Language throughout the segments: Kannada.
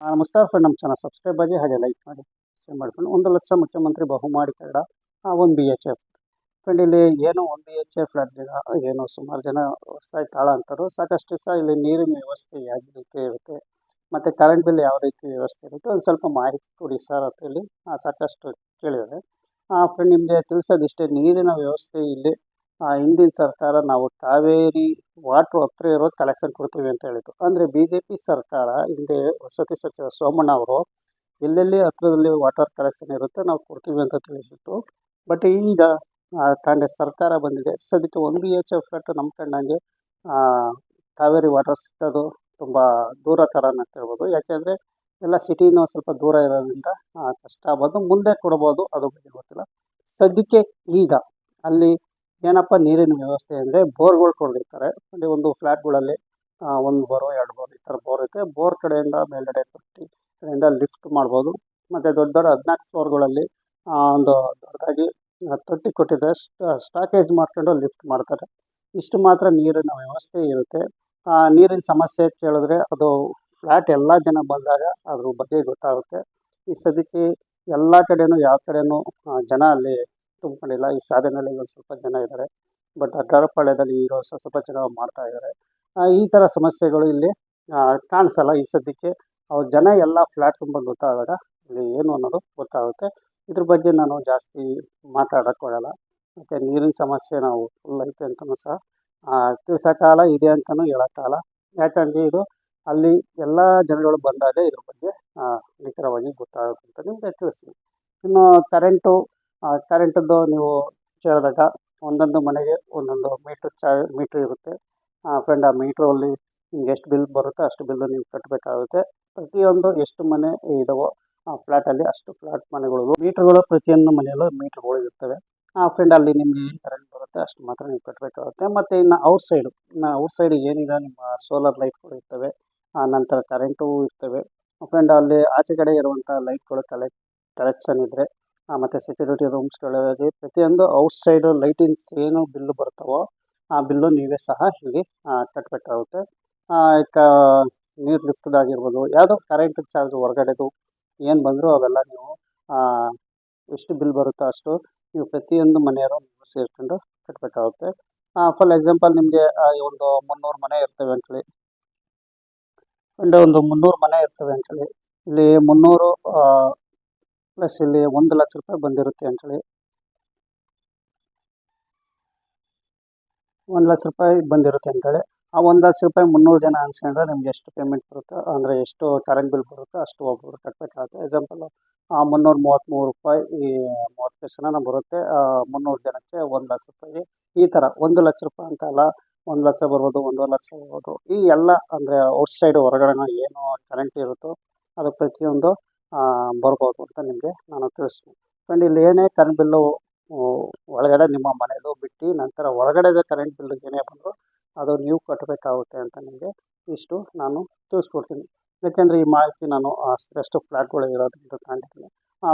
ನಮಸ್ಕಾರ ಫ್ರೆಂಡ್ ನಮ್ಮ ಚಾನಲ್ ಸಬ್ಸ್ಕ್ರೈಬ್ ಆಗಿ ಹಾಗೆ ಲೈಕ್ ಮಾಡಿ ಶೇರ್ ಮಾಡಿ ಫ್ರೆಂಡ್ ಒಂದು ಲಕ್ಷ ಮುಖ್ಯಮಂತ್ರಿ ಬಹುಮಾಡಿ ಆ ಒಂದು ಬಿ ಎಚ್ ಎಫ್ ಫ್ರೆಂಡ್ ಇಲ್ಲಿ ಏನು ಒಂದು ಬಿ ಎಚ್ ಎಫ್ ಏನು ಸುಮಾರು ಜನ ಹೊಸದಾಗಿ ತಾಳ ಅಂತಾರೋ ಸಾಕಷ್ಟು ಸಹ ಇಲ್ಲಿ ನೀರಿನ ವ್ಯವಸ್ಥೆ ಯಾವ ರೀತಿ ಇರುತ್ತೆ ಮತ್ತು ಕರೆಂಟ್ ಬಿಲ್ ಯಾವ ರೀತಿ ವ್ಯವಸ್ಥೆ ಇರುತ್ತೆ, ಒಂದು ಸ್ವಲ್ಪ ಮಾಹಿತಿ ಕೊಡಿ ಸರ್ ಅಂತ ಸಾಕಷ್ಟು ಕೇಳಿದ್ದಾರೆ. ಫ್ರೆಂಡ್ ನಿಮಗೆ ತಿಳಿಸೋದಿಷ್ಟೇ ನೀರಿನ ವ್ಯವಸ್ಥೆ ಇಲ್ಲಿ ಆ, ಹಿಂದಿನ ಸರ್ಕಾರ ನಾವು ಕಾವೇರಿ ವಾಟ್ರ್ ಹತ್ರ ಇರೋ ಕಲೆಕ್ಷನ್ ಕೊಡ್ತೀವಿ ಅಂತ ಹೇಳಿದ್ರು ಅಂದರೆ ಬಿ ಜೆ ಪಿ ಸರ್ಕಾರ ಹಿಂದೆ ವಸತಿ ಸಚಿವ ಸೋಮಣ್ಣ ಅವರು ಎಲ್ಲೆಲ್ಲಿ ಹತ್ರದಲ್ಲಿ ವಾಟರ್ ಕಲೆಕ್ಷನ್ ಇರುತ್ತೆ ನಾವು ಕೊಡ್ತೀವಿ ಅಂತ ತಿಳಿಸಿತ್ತು. ಬಟ್ ಈಗ ಕಾಂಗ್ರೆಸ್ ಸರ್ಕಾರ ಬಂದಿದೆ. ಸದ್ಯಕ್ಕೆ ಒಂದು ಬಿ ಎಚ್ ಎಫ್ ಫ್ಲಾಟ್ ನಮ್ಮ ಕಂಡಂಗೆ ಕಾವೇರಿ ವಾಟರ್ ಸಿಕ್ಕೋದು ತುಂಬ ದೂರ ಥರ ಅಂತ ಹೇಳ್ಬೋದು. ಯಾಕೆಂದರೆ ಎಲ್ಲ ಸಿಟಿನೂ ಸ್ವಲ್ಪ ದೂರ ಇರೋದ್ರಿಂದ ಕಷ್ಟ ಆಗ್ಬೋದು. ಮುಂದೆ ಕೊಡ್ಬೋದು ಅದು ಬಗ್ಗೆ ಗೊತ್ತಿಲ್ಲ. ಸದ್ಯಕ್ಕೆ ಈಗ ಅಲ್ಲಿ ಏನಪ್ಪ ನೀರಿನ ವ್ಯವಸ್ಥೆ ಅಂದರೆ ಬೋರ್ಗಳು ಕೊಡಿರ್ತಾರೆ ಅಲ್ಲಿ ಒಂದು ಫ್ಲ್ಯಾಟ್ಗಳಲ್ಲಿ ಒಂದು ಬೋರು, ಎರಡು ಬೋರ್ ಈ ಥರ ಬೋರ್ ಇರುತ್ತೆ ಬೋರ್ ಕಡೆಯಿಂದ ಮೇಲ್ಗಡೆ ತೊಟ್ಟಿ ಕಡೆಯಿಂದ ಲಿಫ್ಟ್ ಮಾಡ್ಬೋದು. ಮತ್ತು ದೊಡ್ಡ ದೊಡ್ಡ ಹದಿನಾಲ್ಕು ಫ್ಲೋರ್ಗಳಲ್ಲಿ ಒಂದು ದೊಡ್ಡದಾಗಿ ತೊಟ್ಟಿ ಕೊಟ್ಟಿದ್ರೆ ಸ್ಟಾಕೇಜ್ ಮಾಡ್ಕೊಂಡು ಲಿಫ್ಟ್ ಮಾಡ್ತಾರೆ. ಇಷ್ಟು ಮಾತ್ರ ನೀರಿನ ವ್ಯವಸ್ಥೆ ಇರುತ್ತೆ. ನೀರಿನ ಸಮಸ್ಯೆ ಕೇಳಿದ್ರೆ ಅದು ಫ್ಲ್ಯಾಟ್ ಎಲ್ಲ ಜನ ಬಂದಾಗ ಅದ್ರ ಬಗ್ಗೆ ಗೊತ್ತಾಗುತ್ತೆ. ಈ ಸದ್ಯಕ್ಕೆ ಎಲ್ಲ ಕಡೆನೂ, ಯಾವ ಕಡೆನೂ ಜನ ಅಲ್ಲಿ ತುಂಬಿಕೊಂಡಿಲ್ಲ ಈ ಸಾಧನೆಯಲ್ಲಿ ಒಂದು ಸ್ವಲ್ಪ ಜನ ಇದ್ದಾರೆ ಬಟ್ ಅಡ್ಡಾರಪಾಳ್ಯದಲ್ಲಿ ಈಗ ಸ್ವಲ್ಪ ಜನ ಮಾಡ್ತಾ ಇದ್ದಾರೆ ಈ ಥರ ಸಮಸ್ಯೆಗಳು ಇಲ್ಲಿ ಕಾಣಿಸಲ್ಲ ಈ ಸದ್ಯಕ್ಕೆ. ಅವ್ರ ಜನ ಎಲ್ಲ ಫ್ಲ್ಯಾಟ್ ತುಂಬ ಗೊತ್ತಾದಾಗ ಇಲ್ಲಿ ಏನು ಅನ್ನೋದು ಗೊತ್ತಾಗುತ್ತೆ. ಇದ್ರ ಬಗ್ಗೆ ನಾನು ಜಾಸ್ತಿ ಮಾತಾಡೋಕ್ಕೆ ಹೋಗಲ್ಲ. ಮತ್ತು ನೀರಿನ ಸಮಸ್ಯೆ ನಾವು ಫುಲ್ ಐತೆ ಅಂತಲೂ ಸಹ ತಿಳಿಸೋಕ್ಕಾಗಲ್ಲ ಇದೆ ಅಂತಲೂ ಹೇಳೋಕ್ಕಾಗಲ್ಲ. ಯಾಕಂದರೆ ಇದು ಅಲ್ಲಿ ಎಲ್ಲ ಜನಗಳು ಬಂದಾಗ ಇದ್ರ ಬಗ್ಗೆ ನಿಖರವಾಗಿ ಗೊತ್ತಾಗುತ್ತೆ ಅಂತ ನಿಮಗೆ ತಿಳಿಸ್ತೀನಿ. ಇನ್ನು ಕರೆಂಟು ಕರೆಂಟದ್ದು ನೀವು ಕೇಳಿದಾಗ ಒಂದೊಂದು ಮನೆಗೆ ಒಂದೊಂದು ಮೀಟ್ರ್ ಚಾ ಮೀಟ್ರ್ ಇರುತ್ತೆ. ಫ್ರೆಂಡ್ ಆ ಮೀಟ್ರಲ್ಲಿ ನಿಮ್ಗೆ ಎಷ್ಟು ಬಿಲ್ ಬರುತ್ತೆ ಅಷ್ಟು ಬಿಲ್ ನೀವು ಕಟ್ಟಬೇಕಾಗುತ್ತೆ ಪ್ರತಿಯೊಂದು ಎಷ್ಟು ಮನೆ ಇದಾವೋ ಆ ಫ್ಲ್ಯಾಟಲ್ಲಿ ಅಷ್ಟು ಫ್ಲ್ಯಾಟ್ ಮನೆಗಳು. ಮೀಟ್ರ್ಗಳು ಪ್ರತಿಯೊಂದು ಮನೆಯಲ್ಲೂ ಮೀಟ್ರ್ಗಳು ಇರ್ತವೆ. ಆ ಫ್ರೆಂಡ್ ಅಲ್ಲಿ ನಿಮಗೆ ಏನು ಕರೆಂಟ್ ಬರುತ್ತೆ ಅಷ್ಟು ಮಾತ್ರ ನೀವು ಕಟ್ಟಬೇಕಾಗುತ್ತೆ ಮತ್ತು ಇನ್ನು ಔಟ್ ಸೈಡು ಇನ್ನು ಔಟ್ ಸೈಡ್ ಏನಿದೆ ನಿಮ್ಮ ಸೋಲಾರ್ ಲೈಟ್ಗಳು ಇರ್ತವೆ. ಆ, ನಂತರ ಕರೆಂಟು ಇರ್ತವೆ. ಫ್ರೆಂಡ್ ಅಲ್ಲಿ ಆಚೆ ಕಡೆ ಇರುವಂಥ ಲೈಟ್ಗಳು ಕಲೆಕ್ಟ್ ಕಲೆಕ್ಷನ್ ಇದ್ದರೆ ಮತ್ತು ಸೆಕ್ಯೂರಿಟಿ ರೂಮ್ಸ್ಗಳಲ್ಲಿ ಪ್ರತಿಯೊಂದು ಔಟ್ ಸೈಡು ಲೈಟಿಂಗ್ಸ್ ಏನು ಬಿಲ್ಲು ಬರ್ತಾವೋ ಆ ಬಿಲ್ಲು ನೀವೇ ಸಹ ಇಲ್ಲಿ ಕಟ್ಟಬೇಕಾಗುತ್ತೆ ಕ ನೀರು ಲಿಫ್ಟ್ದಾಗಿರ್ಬೋದು ಯಾವುದೋ ಕರೆಂಟ್ ಚಾರ್ಜ್ ಹೊರಗಡೆದು ಏನು ಬಂದರೂ ಅವೆಲ್ಲ ನೀವು ಎಷ್ಟು ಬಿಲ್ ಬರುತ್ತೋ ಅಷ್ಟು ನೀವು ಪ್ರತಿಯೊಂದು ಮನೆಯವರು ನೀವು ಸೇರಿಕೊಂಡು ಕಟ್ಟಬೇಕಾಗುತ್ತೆ ಫಾರ್ ಎಕ್ಸಾಂಪಲ್ ನಿಮಗೆ ಒಂದು ಮುನ್ನೂರು ಮನೆ ಇರ್ತವೆ ಅಂಥೇಳಿ. ಒಂದು ಮುನ್ನೂರು ಮನೆ ಇರ್ತವೆ ಅಂಥೇಳಿ. ಇಲ್ಲಿ ಮುನ್ನೂರು ಪ್ಲಸ್ ಇಲ್ಲಿ ಒಂದು ಲಕ್ಷ ರೂಪಾಯಿ ಬಂದಿರುತ್ತೆ ಅಂಥೇಳಿ ಒಂದು ಲಕ್ಷ ರೂಪಾಯಿ ಬಂದಿರುತ್ತೆ ಅಂತೇಳಿ. ಆ ಒಂದು ಲಕ್ಷ ರೂಪಾಯಿ ಮುನ್ನೂರು ಜನ ಅನ್ಸ್ಕೊಂಡ್ರೆ ನಿಮ್ಗೆ ಎಷ್ಟು ಪೇಮೆಂಟ್ ಬರುತ್ತೆ? ಅಂದರೆ ಎಷ್ಟು ಕರೆಂಟ್ ಬಿಲ್ ಬರುತ್ತೆ? ಅಷ್ಟು ಒಬ್ಬೊಬ್ರು ಕಟ್ಟಬೇಕಾಗುತ್ತೆ ಎಕ್ಸಾಂಪಲ್ ಮುನ್ನೂರು ಮೂವತ್ತ್ಮೂರು ರೂಪಾಯಿ ಈ ಮೂವತ್ತು ಪೈಸನ ಬರುತ್ತೆ. ಆ, ಮುನ್ನೂರು ಜನಕ್ಕೆ ಒಂದು ಲಕ್ಷ ರೂಪಾಯಿ. ಈ ಥರ ಒಂದು ಲಕ್ಷ ರೂಪಾಯಿ ಅಂತ ಅಲ್ಲ ಒಂದು ಲಕ್ಷ ಬರ್ಬೋದು ಒಂದೂವರೆ ಲಕ್ಷ ಬರ್ಬೋದು. ಈ ಎಲ್ಲ ಅಂದರೆ ಔಟ್ಸೈಡ್ ಹೊರಗಡೆನ ಹೊರಗಡೆ ಏನು ಕರೆಂಟ್ ಇರುತ್ತೋ ಅದು ಪ್ರತಿಯೊಂದು ಆ, ಬರ್ಬೋದು ಅಂತ ನಿಮಗೆ ನಾನು ತಿಳಿಸ್ತೀನಿ. ಫ್ರೆಂಡ್ ಇಲ್ಲಿ ಏನೇ ಕರೆಂಟ್ ಬಿಲ್ಲು ಒಳಗಡೆ ನಿಮ್ಮ ಮನೆಯದು ಬಿಟ್ಟು ನಂತರ ಹೊರಗಡೆದ ಕರೆಂಟ್ ಬಿಲ್ ಏನೇ ಬಂದರೂ ಅದು ನೀವು ಕಟ್ಟಬೇಕಾಗುತ್ತೆ ಅಂತ ನಿಮಗೆ ಇಷ್ಟು ನಾನು ತಿಳಿಸ್ಕೊಡ್ತೀನಿ. ಯಾಕೆಂದರೆ ಈ ಮಾಹಿತಿ ನಾನು ಅಷ್ಟು ಫ್ಲ್ಯಾಟ್ಗಳು ಇರೋದ್ರಿಂದ ತಗೊಂಡಿದ್ದೀನಿ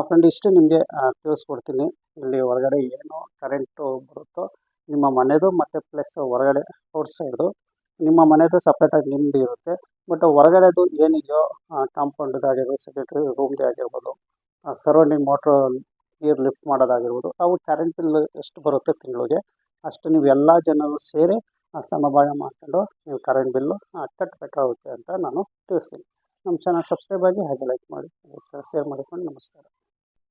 ಫ್ರೆಂಡ್ ಇಷ್ಟು ನಿಮಗೆ ತಿಳಿಸ್ಕೊಡ್ತೀನಿ. ಇಲ್ಲಿ ಹೊರಗಡೆ ಏನು ಕರೆಂಟು ಬರುತ್ತೋ ನಿಮ್ಮ ಮನೆಯದು ಮತ್ತು ಪ್ಲಸ್ ಹೊರಗಡೆ ಔಟ್ ನಿಮ್ಮ ಮನೆದು ಸಪ್ರೇಟಾಗಿ ನಿಮ್ಮದು ಇರುತ್ತೆ. ಬಟ್ ಹೊರಗಡೆದು ಏನಿದೆಯೋ ಕಾಂಪೌಂಡ್ದಾಗಿರ್ಬೋದು ಸೆಕ್ರೆಟರಿ ರೂಮ್ದೇ ಆಗಿರ್ಬೋದು ಸರೌಂಡಿಂಗ್ ಮೋಟ್ರ್ ನೀರು ಲಿಫ್ಟ್ ಮಾಡೋದಾಗಿರ್ಬೋದು, ಅವು ಕರೆಂಟ್ ಬಿಲ್ ಎಷ್ಟು ಬರುತ್ತೆ ತಿಂಗಳಿಗೆ, ಅಷ್ಟು ನೀವು ಎಲ್ಲ ಜನರು ಸೇರಿ ಸಮಭಾಗ ಮಾಡ್ಕೊಂಡು ನೀವು ಕರೆಂಟ್ ಬಿಲ್ಲು ಕಟ್ಟಬೇಕಾಗುತ್ತೆ ಅಂತ ನಾನು ತಿಳಿಸ್ತೀನಿ. ನಮ್ಮ ಚಾನಲ್ ಸಬ್ಸ್ಕ್ರೈಬ್ ಆಗಿ ಹಾಗೆ ಲೈಕ್ ಮಾಡಿ ಶೇರ್ ಮಾಡಿಕೊಂಡು ನಮಸ್ಕಾರ.